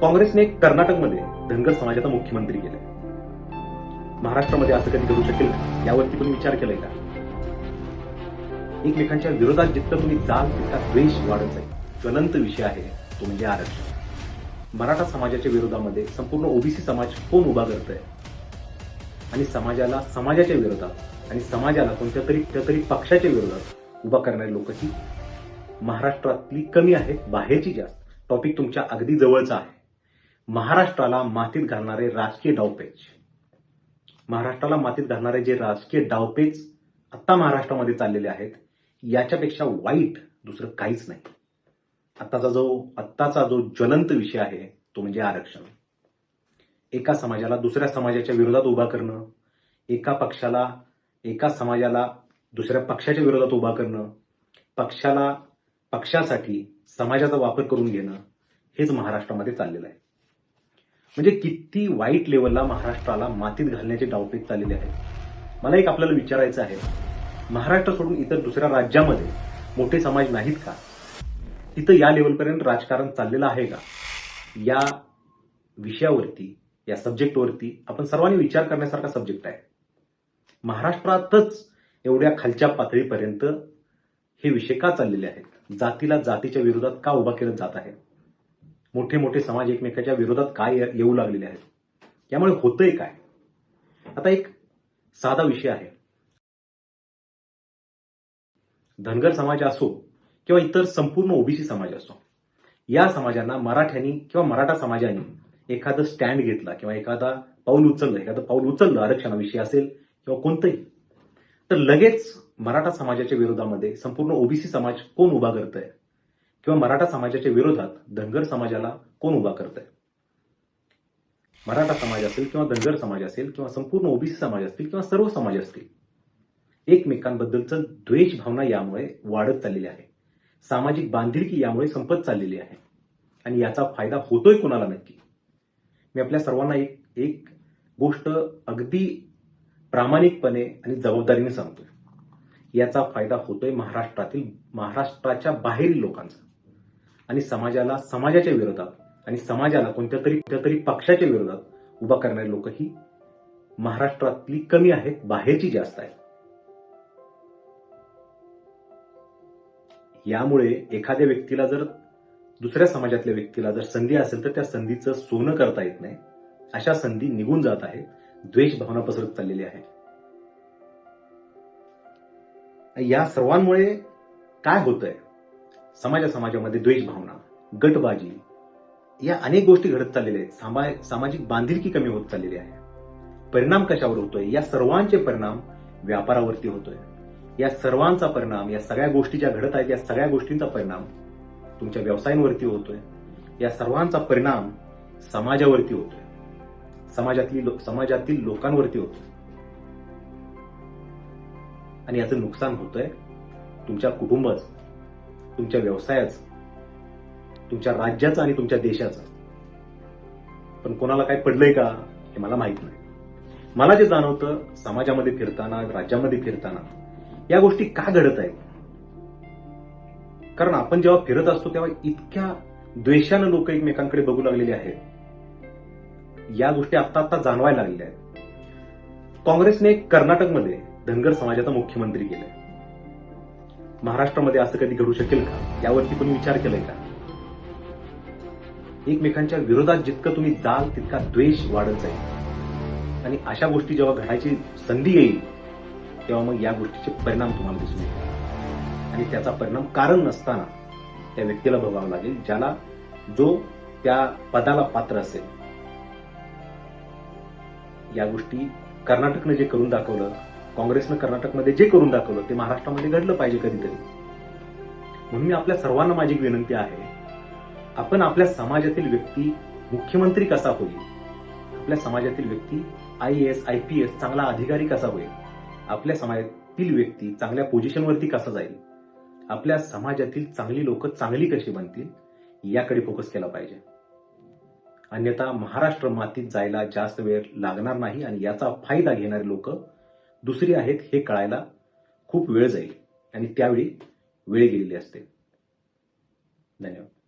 काँग्रेसने कर्नाटकमध्ये धनगर समाजाचा मुख्यमंत्री केलाय महाराष्ट्रामध्ये असं कधी घडू शकेल यावरती तुम्ही विचार केलाय का? एकमेकांच्या विरोधात जितकं तुम्ही जाल तितका द्वेष वाढत जाईल. ज्वलंत विषय आहे तो म्हणजे आरक्षण. मराठा समाजाच्या विरोधामध्ये संपूर्ण ओबीसी समाज कोण उभा करतोय? आणि समाजाला समाजाच्या विरोधात आणि समाजाला कोणत्या तरी तरी पक्षाच्या विरोधात उभा करणारी लोक ही महाराष्ट्रातली कमी आहेत बाहेरची जास्त. टॉपिक तुमच्या अगदी जवळचा आहे. महाराष्ट्राला मातीत घालणारे राजकीय डावपेच. महाराष्ट्राला मातीत घालणारे जे राजकीय डावपेच आत्ता महाराष्ट्रामध्ये चाललेले आहेत याच्यापेक्षा वाईट दुसरं काहीच नाही. आत्ताचा जो आत्ताचा जो ज्वलंत विषय आहे तो म्हणजे आरक्षण. एका समाजाला दुसऱ्या समाजाच्या विरोधात उभा करणं एका पक्षाला एका समाजाला दुसऱ्या पक्षाच्या विरोधात उभा करणं पक्षाला पक्षासाठी समाजाचा वापर करून घेणं हेच महाराष्ट्रामध्ये चाललेलं आहे. म्हणजे किती वाईट लेवलला महाराष्ट्राला मातीत घालण्याचे डावपेच चाललेले आहेत. मला एक आपल्याला विचारायचं आहे. महाराष्ट्र सोडून इतर दुसऱ्या राज्यामध्ये मोठे समाज नाहीत का? तिथं या लेवलपर्यंत राजकारण चाललेलं आहे का? या विषयावरती या सब्जेक्टवरती आपण सर्वांनी विचार करण्यासारखा सब्जेक्ट आहे. महाराष्ट्रातच एवढ्या खालच्या पातळीपर्यंत हे विषय का चाललेले आहेत? जातीला जातीच्या विरोधात का उभा केलं जात आहे? मोठे मोठे समाज एकमेकाच्या विरोधात काय येऊ लागलेले आहेत? यामुळे होतंय काय? आता एक साधा विषय आहे. धनगर समाज असो किंवा इतर संपूर्ण ओबीसी समाज असो या समाजांना मराठ्यांनी किंवा मराठा समाजाने एखादं स्टँड घेतला किंवा एखादा पाऊल उचललं एखादं पाऊल उचललं आरक्षणाविषयी असेल किंवा कोणतंही तर लगेच मराठा समाजाच्या विरोधामध्ये संपूर्ण ओबीसी समाज कोण उभा करत आहे किंवा मराठा समाजाच्या विरोधात धनगर समाजाला कोण उभा करतंय? मराठा समाज असेल किंवा धनगर समाज असेल किंवा संपूर्ण ओबीसी समाज असतील किंवा सर्व समाज असतील एकमेकांबद्दलचं द्वेष भावना यामुळे वाढत चाललेली आहे. सामाजिक बांधिलकी यामुळे संपत चाललेली आहे. आणि याचा फायदा होतोय कोणाला नक्की? मी आपल्या सर्वांना एक एक गोष्ट अगदी प्रामाणिकपणे आणि जबाबदारीने सांगतोय. याचा फायदा होतोय महाराष्ट्रातील महाराष्ट्राच्या बाहेरील लोकांचा. आणि समाजाला समाजाच्या विरोधात आणि समाजाला कोणत्या तरी कोणत्या तरी पक्षाच्या विरोधात उभा करणारी लोक ही महाराष्ट्रातली कमी आहेत बाहेरची जास्त आहेत. यामुळे एखाद्या व्यक्तीला जर दुसऱ्या समाजातल्या व्यक्तीला जर संधी असेल तर त्या संधीचं सोनं करता येत नाही. अशा संधी निघून जात आहेत. द्वेष भावना पसरत चाललेली आहे या सर्वांमुळे काय होतंय? समाजा समाजामध्ये द्वेष भावना गटबाजी या अनेक गोष्टी घडत चाललेल्या आहेत. सामा- सामाजिक बांधिलकी कमी होत चाललेली आहे. परिणाम कशावर होतोय? या सर्वांचे परिणाम व्यापारावरती होतोय. या सर्वांचा परिणाम या सगळ्या गोष्टी ज्या घडत आहेत या सगळ्या गोष्टींचा परिणाम तुमच्या व्यवसायांवरती होतोय. या सर्वांचा परिणाम समाजावरती होतोय. समाजातली लो- समाजातील लोकांवरती होतोय. आणि याचं नुकसान होतंय तुमच्या कुटुंबाचं तुमच्या व्यवसायाचं तुमच्या राज्याचं आणि तुमच्या देशाचं. पण कोणाला काय पडलंय का हे मला माहीत नाही. मला जे जाणवतं समाजामध्ये फिरताना राज्यामध्ये फिरताना या गोष्टी का घडत आहेत? कारण आपण जेव्हा फिरत असतो तेव्हा इतक्या द्वेषानं लोक एकमेकांकडे बघू लागलेले आहेत. या गोष्टी आत्ता आत्ता जाणवायला लागलेल्या आहेत. काँग्रेसने कर्नाटकमध्ये धनगर समाजाचा मुख्यमंत्री केलाय. महाराष्ट्रामध्ये असं कधी घडू शकेल का? यावरती कोणी विचार केलाय का? एकमेकांच्या विरोधात जितकं तुम्ही जाल तितका द्वेष वाढत जाईल. आणि अशा गोष्टी जेव्हा घडायची संधी येईल तेव्हा मग या गोष्टीचे परिणाम तुम्हाला दिसून येतील. आणि त्याचा परिणाम कारण नसताना त्या व्यक्तीला भोगावं लागेल ज्याला जो त्या पदाला पात्र असेल. या गोष्टी कर्नाटकनं जे करून दाखवलं काँग्रेसनं कर्नाटकमध्ये जे करून दाखवलं ते महाराष्ट्रामध्ये घडलं पाहिजे कधीतरी. म्हणून मी आपल्या सर्वांना माझी एक विनंती आहे आपण आपल्या समाजातील व्यक्ती मुख्यमंत्री कसा होईल? आपल्या समाजातील व्यक्ती I S I P S चांगला अधिकारी कसा होईल? आपल्या समाजातील व्यक्ती चांगल्या पोझिशनवरती कसा जाईल? आपल्या समाजातील चांगली लोक चांगली कशी बनतील? याकडे फोकस केला पाहिजे. अन्यथा महाराष्ट्र मातीत जायला जास्त वेळ लागणार नाही आणि याचा फायदा घेणारे लोक दुसरी आहेत हे कळायला खूप वेळ जाईल आणि त्यावेळी वेळ गेलेली असते. धन्यवाद.